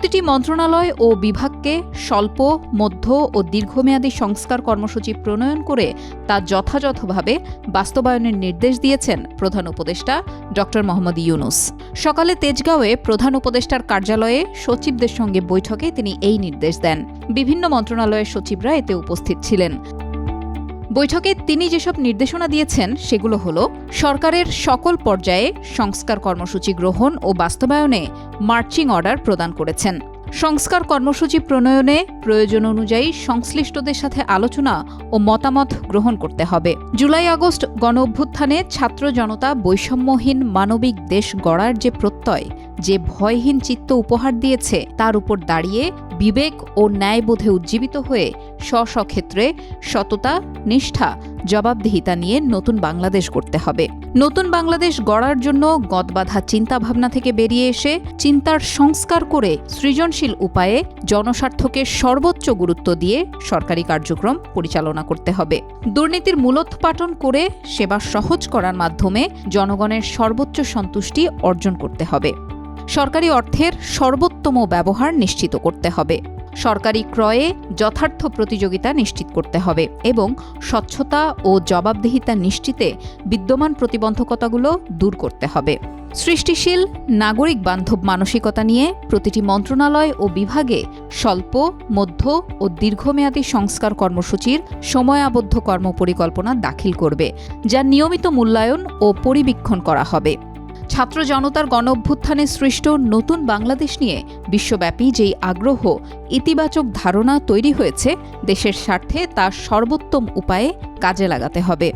প্রতিটি মন্ত্রণালয় ও বিভাগকে স্বল্প, মধ্য ও দীর্ঘমেয়াদী সংস্কার কর্মসূচি প্রণয়ন করে তা যথাযথভাবে বাস্তবায়নের নির্দেশ দিয়েছেন প্রধান উপদেষ্টা ড মোহাম্মদ ইউনুস। সকালে তেজগাঁওয়ে প্রধান উপদেষ্টার কার্যালয়ে সচিবদের সঙ্গে বৈঠকে তিনি এই নির্দেশ দেন। বিভিন্ন মন্ত্রণালয়ের সচিবরা এতে উপস্থিত ছিলেন। বৈঠকে তিনি যেসব নির্দেশনা দিয়েছেন, সেগুলো হল সরকারের সকল পর্যায়ে সংস্কার কর্মসূচি গ্রহণ ও বাস্তবায়নে মার্চিং অর্ডার প্রদান করেছেন। সংস্কার কর্মসূচি প্রণয়নে প্রয়োজন অনুযায়ী সংশ্লিষ্টদের সাথে আলোচনা ও মতামত গ্রহণ করতে হবে। জুলাই আগস্ট গণ অভ্যুত্থানে ছাত্র জনতা বৈষম্যহীন মানবিক দেশ গড়ার যে প্রত্যয় যে ভয়হীন চিত্ত উপহার দিয়েছে, তার উপর দাঁড়িয়ে বিবেক ও ন্যায়বোধে উজ্জীবিত হয়ে স্ব ক্ষেত্রে সততা, নিষ্ঠা, জবাবদিহিতা নিয়ে নতুন বাংলাদেশ করতে হবে। নতুন বাংলাদেশ গড়ার জন্য গদবাধা চিন্তাভাবনা থেকে বেরিয়ে এসে চিন্তার সংস্কার করে সৃজনশীল উপায়ে জনস্বার্থকে সর্বোচ্চ গুরুত্ব দিয়ে সরকারি কার্যক্রম পরিচালনা করতে হবে। দুর্নীতির মূলোৎপাটন করে সেবা সহজ করার মাধ্যমে জনগণের সর্বোচ্চ সন্তুষ্টি অর্জন করতে হবে। সরকারি অর্থের সর্বোত্তম ব্যবহার নিশ্চিত করতে হবে। সরকারি ক্রয়ে যথার্থ প্রতিযোগিতা নিশ্চিত করতে হবে এবং স্বচ্ছতা ও জবাবদিহিতা নিশ্চিতে বিদ্যমান প্রতিবন্ধকতাগুলো দূর করতে হবে। সৃষ্টিশীল নাগরিক বান্ধব মানসিকতা নিয়ে প্রতিটি মন্ত্রণালয় ও বিভাগে স্বল্প, মধ্য ও দীর্ঘমেয়াদী সংস্কার কর্মসূচির সময়াবদ্ধ কর্মপরিকল্পনা দাখিল করবে, যা নিয়মিত মূল্যায়ন ও পরিবীক্ষণ করা হবে। ছাত্র জনতার গণঅভ্যুত্থানে সৃষ্ট নতুন বাংলাদেশ নিয়ে বিশ্বব্যাপী যেই আগ্রহ, ইতিবাচক ধারণা তৈরি হয়েছে, দেশের স্বার্থে তা সর্বোত্তম উপায়ে কাজে লাগাতে হবে।